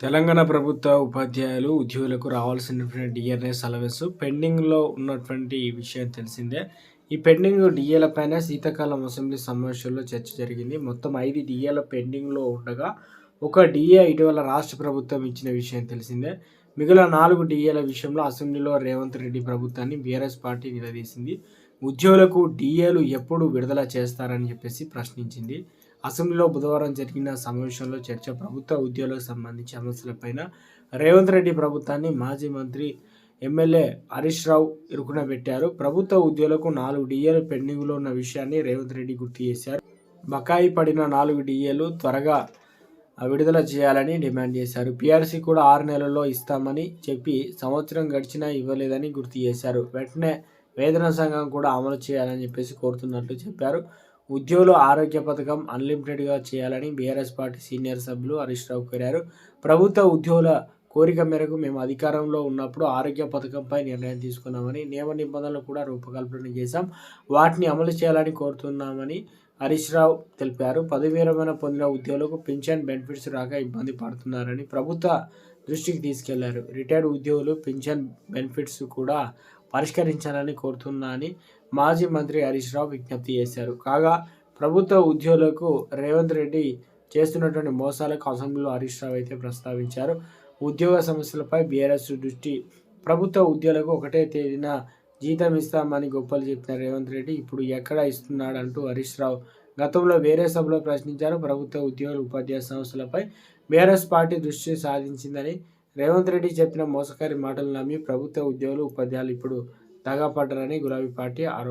తెలంగాణ ప్రభుత్వ ఉపాధ్యాయులు ఉద్యోగులకు రావాల్సినటువంటి డిఆర్ఎస్ అలవెన్స్ పెండింగ్లో ఉన్నటువంటి విషయం తెలిసిందే. ఈ పెండింగ్ డిఏల పైన శీతాకాలం అసెంబ్లీ సమావేశంలో చర్చ జరిగింది. మొత్తం ఐదు డిఏల పెండింగ్లో ఉండగా ఒక డిఏ ఇటీవల రాష్ట్ర ప్రభుత్వం ఇచ్చిన విషయం తెలిసిందే. మిగిలిన నాలుగు డిఏల విషయంలో అసెంబ్లీలో రేవంత్ రెడ్డి ప్రభుత్వాన్ని బీఆర్ఎస్ పార్టీ నిలదీసింది. ఉద్యోగులకు డిఏలు ఎప్పుడు విడుదల చేస్తారని చెప్పేసి ప్రశ్నించింది. అసెంబ్లీలో బుధవారం జరిగిన సమావేశంలో చర్చ ప్రభుత్వ ఉద్యోగులకు సంబంధించి సమస్యలపైన రేవంత్ రెడ్డి ప్రభుత్వాన్ని మాజీ మంత్రి ఎమ్మెల్యే హరీష్ రావు ఇరుకున పెట్టారు. ప్రభుత్వ ఉద్యోగులకు నాలుగు డిఏలు పెండింగ్లో ఉన్న విషయాన్ని రేవంత్ రెడ్డి గుర్తు చేశారు. బకాయి పడిన నాలుగు డిఏలు త్వరగా విడుదల చేయాలని డిమాండ్ చేశారు. పీఆర్సీ కూడా ఆరు నెలల్లో ఇస్తామని చెప్పి సంవత్సరం గడిచినా ఇవ్వలేదని గుర్తు చేశారు. వెంటనే వేతన సంఘం కూడా అమలు చేయాలని చెప్పేసి కోరుతున్నట్లు చెప్పారు. ఉద్యోగుల ఆరోగ్య పథకం అన్లిమిటెడ్గా చేయాలని బీఆర్ఎస్ పార్టీ సీనియర్ సభ్యులు హరీష్ రావు కోరారు. ప్రభుత్వ ఉద్యోగుల కోరిక మేరకు మేము అధికారంలో ఉన్నప్పుడు ఆరోగ్య పథకంపై నిర్ణయం తీసుకున్నామని నియమ నిబంధనలు కూడా రూపకల్పన చేశాం. వాటిని అమలు చేయాలని కోరుతున్నామని హరీష్ రావు తెలిపారు పదవి విరమణ పొందిన ఉద్యోగులకు పింఛన్ బెనిఫిట్స్ రాక ఇబ్బంది పడుతున్నారని ప్రభుత్వ దృష్టికి తీసుకెళ్ళారు. రిటైర్డ్ ఉద్యోగులు పింఛన్ బెనిఫిట్స్ కూడా పరిష్కరించాలని కోరుతున్నా అని మాజీ మంత్రి హరీష్ రావు విజ్ఞప్తి చేశారు. కాగా ప్రభుత్వ ఉద్యోగులకు రేవంత్ రెడ్డి చేస్తున్నటువంటి మోసాలకు అసెంబ్లీలో హరీష్ రావు అయితే ప్రస్తావించారు. ఉద్యోగ సమస్యలపై బీఆర్ఎస్ దృష్టి ప్రభుత్వ ఉద్యోగులకు ఒకటే తేదీన జీతం ఇస్తామని గొప్పలు చెప్పిన రేవంత్ రెడ్డి ఇప్పుడు ఎక్కడ ఇస్తున్నాడంటూ హరీష్ రావు గతంలో వేరే సభలో ప్రశ్నించారు. ప్రభుత్వ ఉద్యోగులు ఉపాధ్యాయ సంస్థలపై బీఆర్ఎస్ పార్టీ దృష్టి సాధించిందని రేవంత్ రెడ్డి చెప్పిన మోసకారి మాటలు నమ్మి ప్రభుత్వ ఉద్యోగులు ఉపాధ్యాయులు ఇప్పుడు దగాపడ్డారని గులాబీ పార్టీ ఆరోపించారు